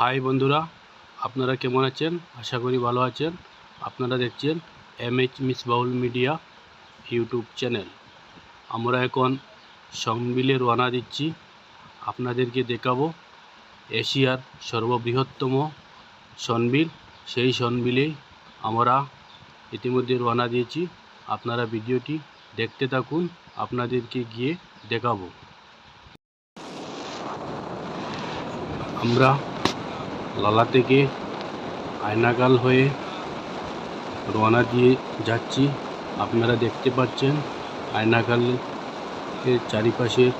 High বন্ধুরা, আপনারা কেমন আছেন? আশা করি ভালো আছেন। আপনারা দেখছেন M H miss Baul media YouTube channel আমরা এখন সংবিলে রওনা দিচ্ছি। আপনাদেরকে দেখাবো এশিয়ার সর্ববৃহত্তম সনবিল সেই সনবিলেই আমরা ইতিমধ্যে রওনা দিয়েছি। আপনারা ভিডিওটি দেখতে থাকুন, আপনাদেরকে গিয়ে দেখাবো। আমরা লালা থেকে আয়নাগাল হয়ে রওনা দিয়ে যাচ্ছি। আপনারা দেখতে পাচ্ছেন আয়নাগালের চারিপাশের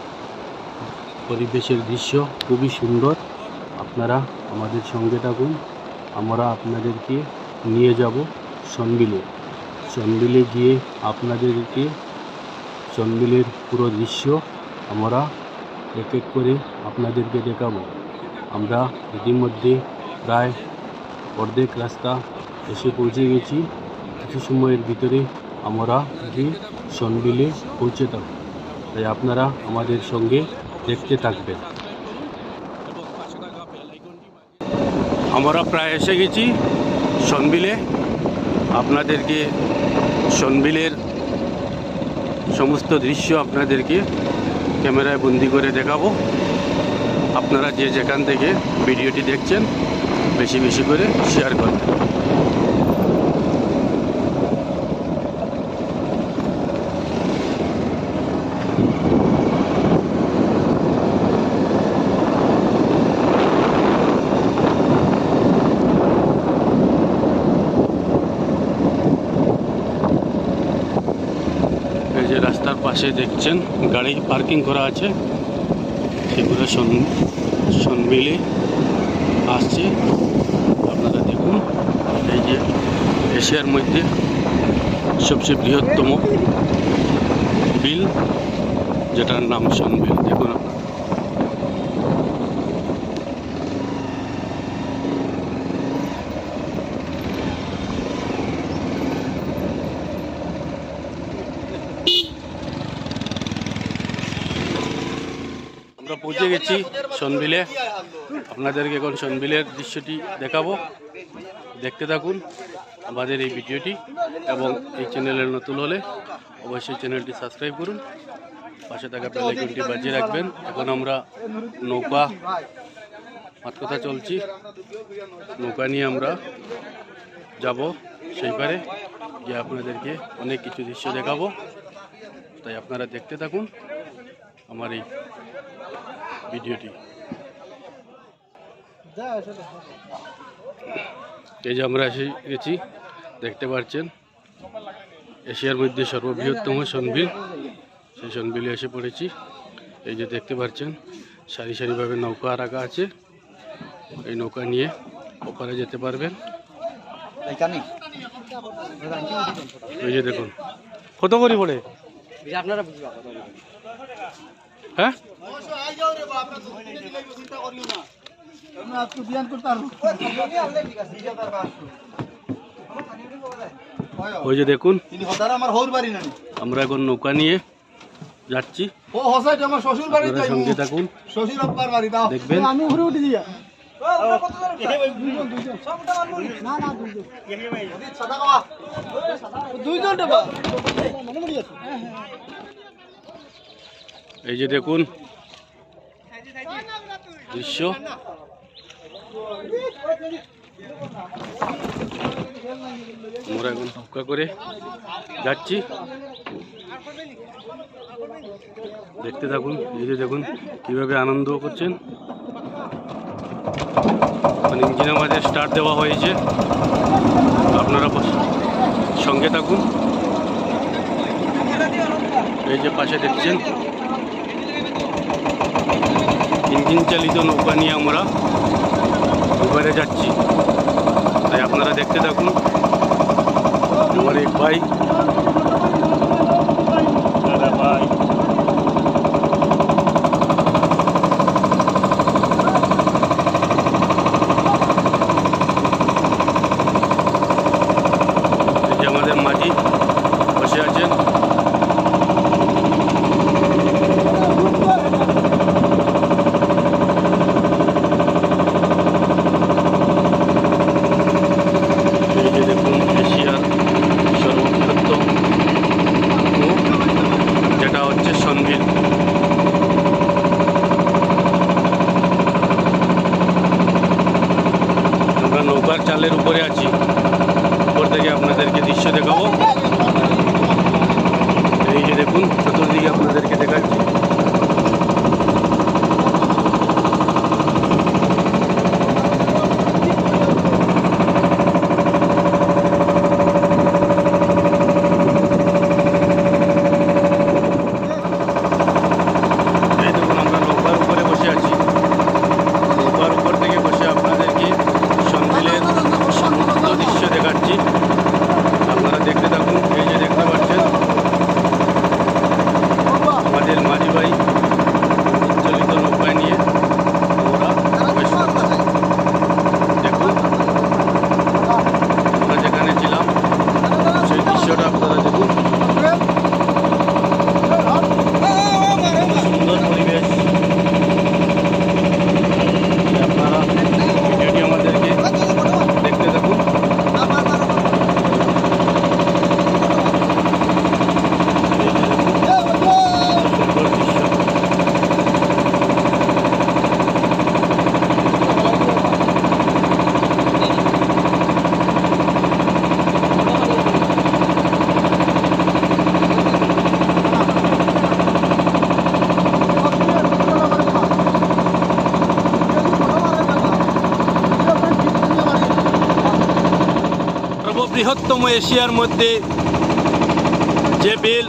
পরিবেশের দৃশ্য খুবই সুন্দর। আপনারা আমাদের সঙ্গে থাকুন। আমরা আপনাদেরকে নিয়ে যাব সনবিলে সনবিলে গিয়ে আপনাদেরকে সনবিলের পুরো দৃশ্য আমরা এক এক করে আপনাদেরকে দেখাবো। আমরা ইতিমধ্যে প্রায় অর্ধেক রাস্তা এসে পৌঁছে গেছি। কিছু সময়ের ভিতরে আমরা গিয়ে সনবিলে পৌঁছে থাকব তাই আপনারা আমাদের সঙ্গে দেখতে থাকবেন। আমরা প্রায় এসে গেছি সনবিলে। আপনাদেরকে সনবিলের সমস্ত দৃশ্য আপনাদেরকে ক্যামেরায় বন্দি করে দেখাবো। আপনারা যে যেখান থেকে ভিডিওটি দেখছেন, বেশি বেশি করে শেয়ার করবেন যে রাস্তার পাশে দেখছেন, গাড়ি পার্কিং করা আছে। সন মিলে আসছে। আপনারা দেখুন, এই যে এশিয়ার মধ্যে সবচেয়ে বৃহত্তম বিল, যেটার নাম সনবিল দেখুন আপনারা আমরা গেছি সনবিলে আপনাদেরকে এখন সনবিলের দৃশ্যটি দেখাবো। দেখতে থাকুন আমাদের এই ভিডিওটি এবং এই চ্যানেলের নতুন হলে অবশ্যই চ্যানেলটি সাবস্ক্রাইব করুন। পাশে থাকা বেলাইকনটি বাজিয়ে রাখবেন। এখন আমরা নৌকা, মাঠ কথা চলছি। নৌকা নিয়ে আমরা যাব সেই পারে। যে আপনাদেরকে অনেক কিছু দৃশ্য দেখাবো। তাই আপনারা দেখতে থাকুন। আমার এই ভিডিওটি। এই যে আমরা এসে গেছি দেখতে পাচ্ছেন এশিয়ার মধ্যে সর্ববৃহত্তম সনবিল। সেই সনবিলে এসে পড়েছি। এই যে দেখতে পাচ্ছেন সারি সারিভাবে নৌকা রাখা আছে। এই নৌকা নিয়ে ওপারে যেতে পারবেন। এই যে দেখুন। কত করে পড়ে? আপনারা হ্যাঁ? ওই যে দেখুন আমার হৌর বাড়ি আমরা এখন নৌকা নিয়ে যাচ্ছি ও হসাইট আমার শ্বশুর বাড়ি সঙ্গে থাকুন শ্বশুর আব্বার বাড়ি দাও দেখবেন আমি ঘুরে উঠে দিয়া এই যে দেখুন দৃশ্য আমরা এখন নৌকা করে যাচ্ছি। দেখতে থাকুন, এই যে দেখুন কীভাবে আনন্দ করছেন। মানে ইঞ্জিন আমাদের স্টার্ট দেওয়া হয়েছে। আপনারা সঙ্গে থাকুন। এই যে পাশে দেখছেন ইঞ্জিন চালিত নৌকা নিয়ে আমরা দুবারে যাচ্ছি। তাই আপনারা দেখতে থাকুন। আমার এক ভাই দাদা ভাই এই যে আমাদের মাটি বসে আছেন নৌকার চালের উপরে আছি উপর থেকে আপনাদেরকে দৃশ্য দেখাবো এই যে দেখুন চতুর্দিকে আপনাদেরকে দেখাচ্ছি এই দেখুন আমরা নৌকার উপরে বসে আছি নৌকার উপর থেকে বসে আপনাদেরকে সন্ধিলের সমুদ্র দৃশ্য দেখাচ্ছি আপনারা দেখতে থাকুন এই যে দেখতে পাচ্ছেন আমাদের মাঝি ভাই চলিত নৌকা নিয়ে ওরা বেশ দেখুন আমরা যেখানে ছিলাম সেই দৃশ্যটা আপনারা দেখুন সুন্দর পরিবেশ আপনারা ভিডিওটি আমাদেরকে দেখতে থাকুন এই যে দেখুন, সুন্দর দৃশ্য সর্ববৃহত্তম এশিয়ার মধ্যে যে বিল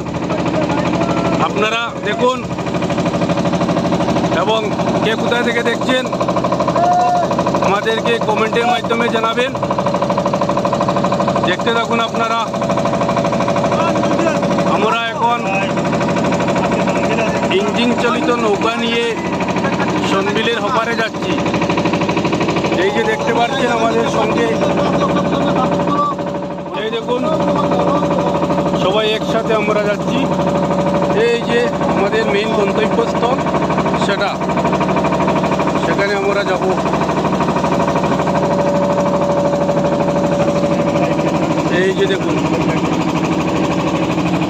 আপনারা দেখুন এবং কে কোথায় থেকে দেখছেন, আমাদেরকে কমেন্টের মাধ্যমে জানাবেন। দেখতে থাকুন আপনারা। আমরা এখন ইঞ্জিন চালিত নৌকা নিয়ে সনবিলের হপারে যাচ্ছি। এই যে দেখতে পাচ্ছেন আমাদের সঙ্গে সবাই একসাথে আমরা যাচ্ছি। এই যে আমাদের মেইন গন্তব্যস্থল, সেটা। সেখানে আমরা যাব। এই যে দেখুন।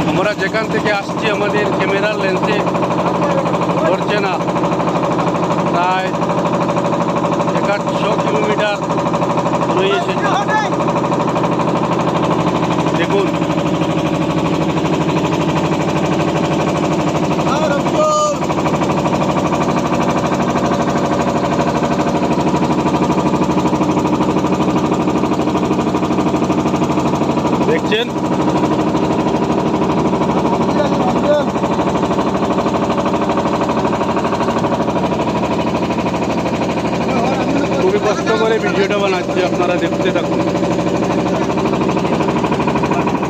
আমরা যেখান থেকে আসছি, আমাদের ক্যামেরার লেন্সে ধরছে না। প্রায় একাশশো কিলোমিটার রয়েছে দেখুন দেখছেন খুবই কষ্ট করে ভিডিওটা বানাচ্ছি, আপনারা দেখতে থাকুন।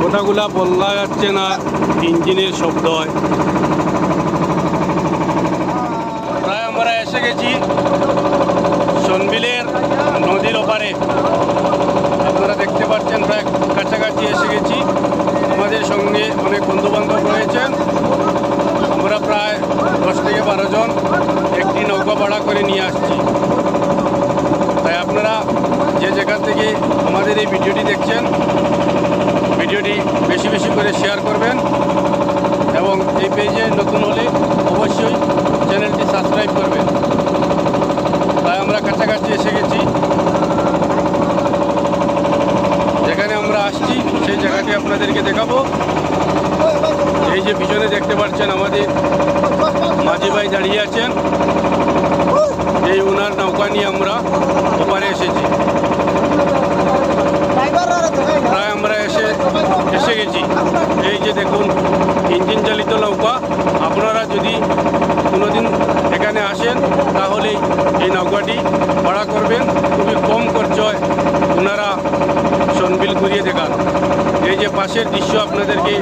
কথাগুলা বলা যাচ্ছে না, ইঞ্জিনের শব্দ হয়। প্রায় আমরা এসে গেছি সনবিলের নদীর ওপারে। আপনারা দেখতে পাচ্ছেন, প্রায় কাছাকাছি এসে গেছি। আমাদের সঙ্গে অনেক বন্ধু বান্ধব রয়েছেন আমরা প্রায় দশ থেকে বারো জন একটি নৌকা ভাড়া করে নিয়ে আসছি। যে যেখান থেকে আমাদের এই ভিডিওটি দেখছেন, ভিডিওটি বেশি বেশি করে শেয়ার করবেন এবং এই পেজে নতুন হলে অবশ্যই চ্যানেলটি সাবস্ক্রাইব করবেন। তাই আমরা কাছাকাছি এসে গেছি। যেখানে আমরা আসছি, সেই জায়গাটি আপনাদেরকে দেখাবো। এই যে পিছনে দেখতে পাচ্ছেন আমাদের মাঝি ভাই দাঁড়িয়ে আছেন। এই ওনার নৌকা নিয়ে আমরা ওপারে এসেছি প্রায় আমরা এসে এসে গেছি এই যে দেখুন, ইঞ্জিন চালিত নৌকা, আপনারা যদি কোনোদিন এখানে আসেন, তাহলে এই নৌকাটি ভাড়া করবেন। খুবই কম খরচয় ওনারা সনবিল ঘুরিয়ে দেখান। এই যে পাশের দৃশ্য আপনাদেরকে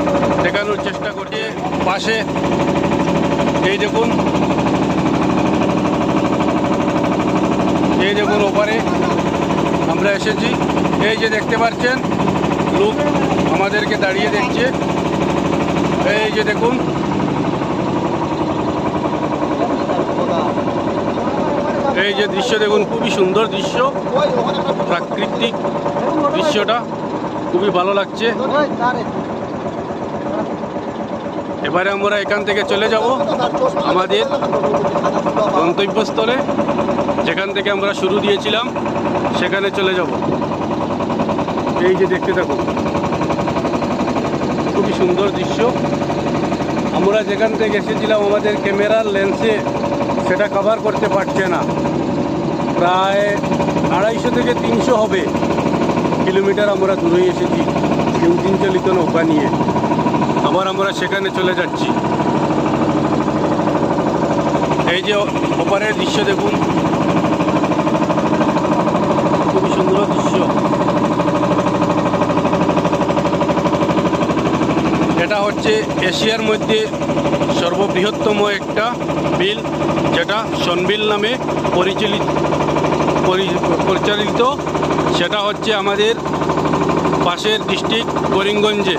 দেখানোর চেষ্টা করছে, পাশে এই দেখুন এই দেখুন ওপারে আমরা এসেছি। এই যে দেখতে পাচ্ছেন লোক আমাদেরকে দাঁড়িয়ে দেখছে। এই যে দেখুন। এই যে দৃশ্য দেখুন, খুবই সুন্দর দৃশ্য। প্রাকৃতিক দৃশ্যটা খুবই ভালো লাগছে। এবারে আমরা এখান থেকে চলে যাব আমাদের গন্তব্যস্থলে। যেখান থেকে আমরা শুরু দিয়েছিলাম, সেখানে চলে যাব। এই যে দেখতে থাকুন খুবই সুন্দর দৃশ্য। আমরা যেখান থেকে এসেছিলাম, আমাদের ক্যামেরার লেন্সে সেটা কভার করতে পারছে না। প্রায় আড়াইশো থেকে তিনশো হবে। কিলোমিটার আমরা দূরে এসেছি ইঞ্জিন চালিত নৌকা নিয়ে। আবার আমরা সেখানে চলে যাচ্ছি। এই যে ওপারের দৃশ্য দেখুন। খুবই সুন্দর দৃশ্য। এটা হচ্ছে এশিয়ার মধ্যে সর্ববৃহত্তম একটা বিল, যেটা সনবিল নামে পরিচালিত পরি- পরিচালিত। সেটা হচ্ছে আমাদের পাশের ডিস্ট্রিক্ট করিমগঞ্জে।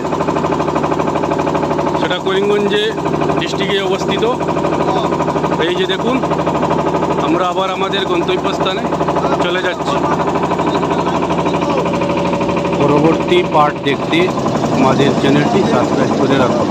সেটা করিমগঞ্জে ডিস্ট্রিক্টে অবস্থিত। এই যে দেখুন, আমরা আবার আমাদের গন্তব্যস্থানে চলে যাচ্ছি। পরবর্তী পার্ট দেখতে আমাদের চ্যানেলটি সাবস্ক্রাইব করে রাখুন